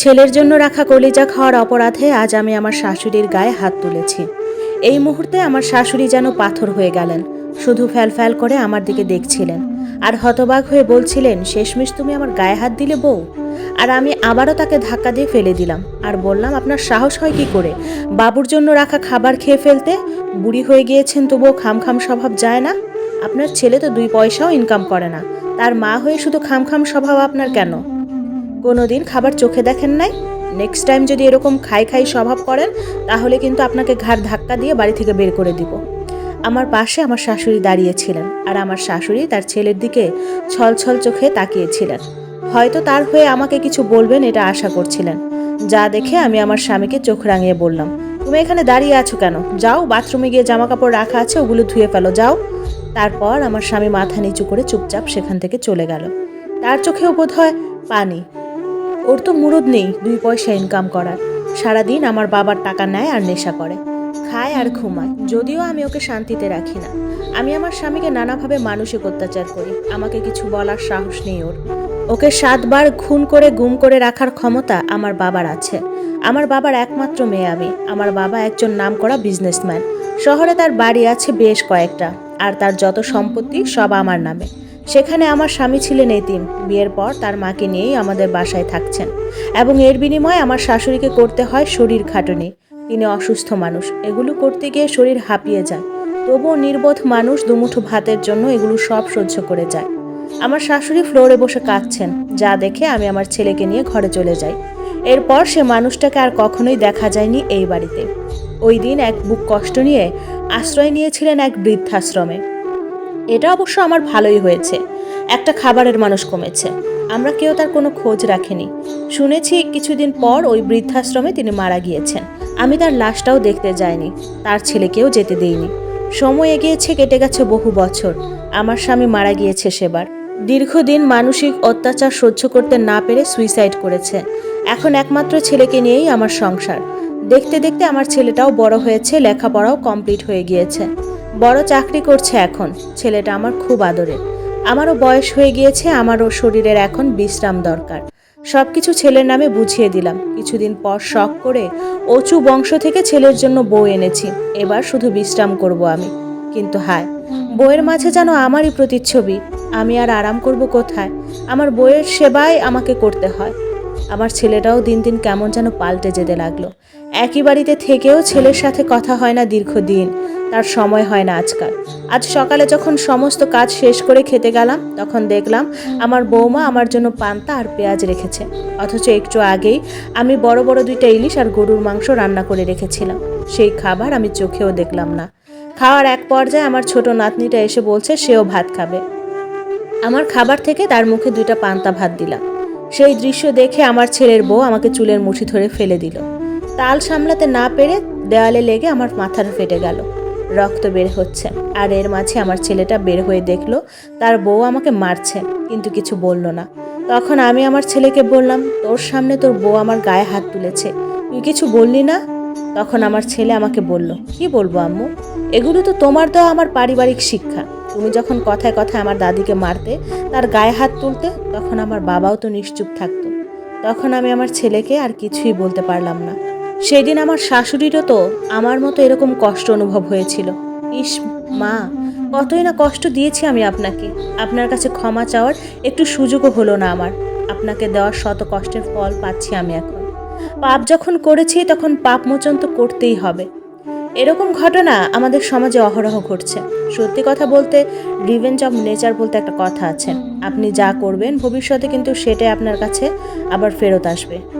ছেলের জন্য রাখা কলিজা খাওয়ার অপরাধে আজ আমি আমার শাশুড়ির গায়ে হাত তুলেছি। এই মুহূর্তে আমার শাশুড়ি যেন পাথর হয়ে গেলেন, শুধু ফ্যাল ফ্যাল করে আমার দিকে দেখছিলেন আর হতবাক হয়ে বলছিলেন, শেষমেশ তুমি আমার গায়ে হাত দিলে বউ? আর আমি আবারও তাকে ধাক্কা দিয়ে ফেলে দিলাম আর বললাম, আপনার সাহস হয় কি করে? বাবুর জন্য রাখা খাবার খেয়ে ফেলতে? বুড়ি হয়ে গিয়েছেন তবুও খামখাম স্বভাব যায় না? আপনার ছেলে তো দুই পয়সাও ইনকাম করে না। তার মা হয়ে শুধু খামখাম স্বভাব আপনার কেন? কোনোদিন খাবার চোখে দেখেন নাই? নেক্সট টাইম যদি এরকম খাই খাই স্বভাব করেন, তাহলে কিন্তু আপনাকে ঘাড় ধাক্কা দিয়ে বাড়ি থেকে বের করে দিব। আমার পাশে আমার শাশুড়ি দাঁড়িয়েছিলেন আর আমার শাশুড়ি তার ছেলের দিকে ছল ছল চোখে তাকিয়েছিলেন। হয়তো তার হয়ে আমাকে কিছু বলবেন এটা আশা করছিলেন। যা দেখে আমি আমার স্বামীকে চোখ রাঙিয়ে বললাম, তুমি এখানে দাঁড়িয়ে আছো কেন? যাও, বাথরুমে গিয়ে জামা কাপড় রাখা আছে, ওগুলো ধুয়ে ফেলো, যাও। তারপর আমার স্বামী মাথা নিচু করে চুপচাপ সেখান থেকে চলে গেল। তার চোখেও বোধ হয় পানি ওর তো মুরদ নেই, দুই পয়সা ইনকাম করার। সারাদিন আমার বাবার টাকা নেয় আর নেশা করে। খায় আর ঘুমায়, যদিও আমি ওকে শান্তিতে রাখি না। আমি আমার স্বামীকে নানাভাবে মানসিক অত্যাচার করি, আমাকে কিছু বলার সাহস নেই ওর। ওকে সাতবার খুন করে, গুম করে রাখার ক্ষমতা আমার বাবার আছে। আমার বাবার একমাত্র মেয়ে আমি, আমার বাবা একজন নামকরা বিজনেসম্যান শহরে তার বাড়ি আছে বেশ কয়েকটা, আর তার যত সম্পত্তি সব আমার নামে। সেখানে আমার স্বামী ছিলেন এতিম। বিয়ের পর তার মাকে নিয়েই আমাদের বাসায় থাকছেন। এবং এর বিনিময়ে আমার শাশুড়িকে করতে হয় শরীর খাটুনি। তিনি অসুস্থ মানুষ। এগুলো করতে গিয়ে শরীর হাঁপিয়ে যায়। তবুও নির্বোধ মানুষ দুমুঠো ভাতের জন্য এগুলো সব সহ্য করে যায়। আমার শাশুড়ি ফ্লোরে বসে কাঁদছেন। যা দেখে আমি আমার ছেলেকে নিয়ে ঘরে চলে যাই। এরপর সে মানুষটাকে আর কখনোই দেখা যায়নি এই বাড়িতে। ওই দিন এক বুক কষ্ট নিয়ে আশ্রয় নিয়েছিলেন এক বৃদ্ধাশ্রমে। এটা অবশ্য আমার ভালোই হয়েছে। একটা খাবারের মানুষ কমেছে। আমরা কেউ তার কোনো খোঁজ রাখিনি। শুনেছি কিছুদিন পর ওই বৃদ্ধাশ্রমে তিনি মারা গিয়েছেন। আমি তার লাশটাও দেখতে যাইনি। তার ছেলেকেও যেতে দেইনি। সময় এগিয়েছে, কেটে গেছে বহু বছর। আমার স্বামী মারা গিয়েছে সেবার। দীর্ঘদিন মানসিক অত্যাচার সহ্য করতে না পেরে সুইসাইড করেছে। এখন একমাত্র ছেলেকে নিয়েই আমার সংসার। দেখতে দেখতে আমার ছেলেটাও বড় হয়েছে, লেখাপড়াও কমপ্লিট হয়ে গিয়েছে। বড় চাকরি করছে এখন। ছেলেটা আমার খুব আদরের। আমারও বয়স হয়ে গিয়েছে, আমারও শরীরের এখন বিশ্রাম দরকার। সব কিছু ছেলের নামে বুঝিয়ে দিলাম। কিছুদিন পর শখ করে অচু বংশ থেকে ছেলের জন্য বউ এনেছি। এবার শুধু বিশ্রাম করব আমি। কিন্তু হায় বইয়ের মাঝে যেন আমারই প্রতিচ্ছবি। আমি আর আরাম করব কোথায়? আমার বইয়ের সেবাই আমাকে করতে হয়। আমার ছেলেটাও দিন দিন কেমন যেন পাল্টে যেতে লাগল। একই বাড়িতে থেকেও ছেলের সাথে কথা হয় না দীর্ঘদিন। তার সময় হয় না আজকাল। আজ সকালে যখন সমস্ত কাজ শেষ করে খেতে গেলাম, তখন দেখলাম আমার বৌমা আমার জন্য পান্তা আর পেঁয়াজ রেখেছে। অথচ একটু আগেই আমি বড় বড় দুইটা ইলিশ আর গরুর মাংস রান্না করে রেখেছিলাম। সেই খাবার আমি চোখেও দেখলাম না। খাওয়ার এক পর্যায়ে আমার ছোট নাতনিটা এসে বলছে, সেও ভাত খাবে। আমার খাবার থেকে তার মুখে দুইটা পান্তা ভাত দিলাম। সেই দৃশ্য দেখে আমার ছেলের বউ আমাকে চুলের মুঠি ধরে ফেলে দিল। তাল সামলাতে না পেরে দেওয়ালে লেগে আমার মাথাটা ফেটে গেল। রক্ত বের হচ্ছে। আর এর মাঝে আমার ছেলেটা বের হয়ে দেখল, তার বউ আমাকে মারছে, কিন্তু কিছু বলল না। তখন আমি আমার ছেলেকে বললাম, তোর সামনে তোর বউ আমার গায়ে হাত তুলেছে, তুই কিছু বললি না? তখন আমার ছেলে আমাকে বলল, কি বলব আম্মু? এগুলো তো তোমার দেওয়া আমার পারিবারিক শিক্ষা। তুমি যখন কথায় কথায় আমার দাদিকে মারতে, তার গায়ে হাত তুলতে, তখন আমার বাবাও তো নিশ্চুপ থাকতো। তখন আমি আমার ছেলেকে আর কিছুই বলতে পারলাম না। সেদিন আমার শাশুড়িরও তো আমার মতো এরকম কষ্ট অনুভব হয়েছিল। ইস মা, কতই না কষ্ট দিয়েছি আমি আপনাকে। আপনার কাছে ক্ষমা চাওয়ার একটু সুযোগও হলো না আমার। আপনাকে দেওয়ার শত কষ্টের ফল পাচ্ছি আমি এখন। পাপ যখন করেছি, তখন পাপ মোচন তো করতেই হবে। এরকম ঘটনা আমাদের সমাজে অহরহ ঘটছে। সত্যি কথা বলতে রিভেঞ্জ অফ নেচার বলতে একটা কথা আছে। আপনি যা করবেন, ভবিষ্যতে কিন্তু সেটাই আপনার কাছে আবার ফেরত আসবে।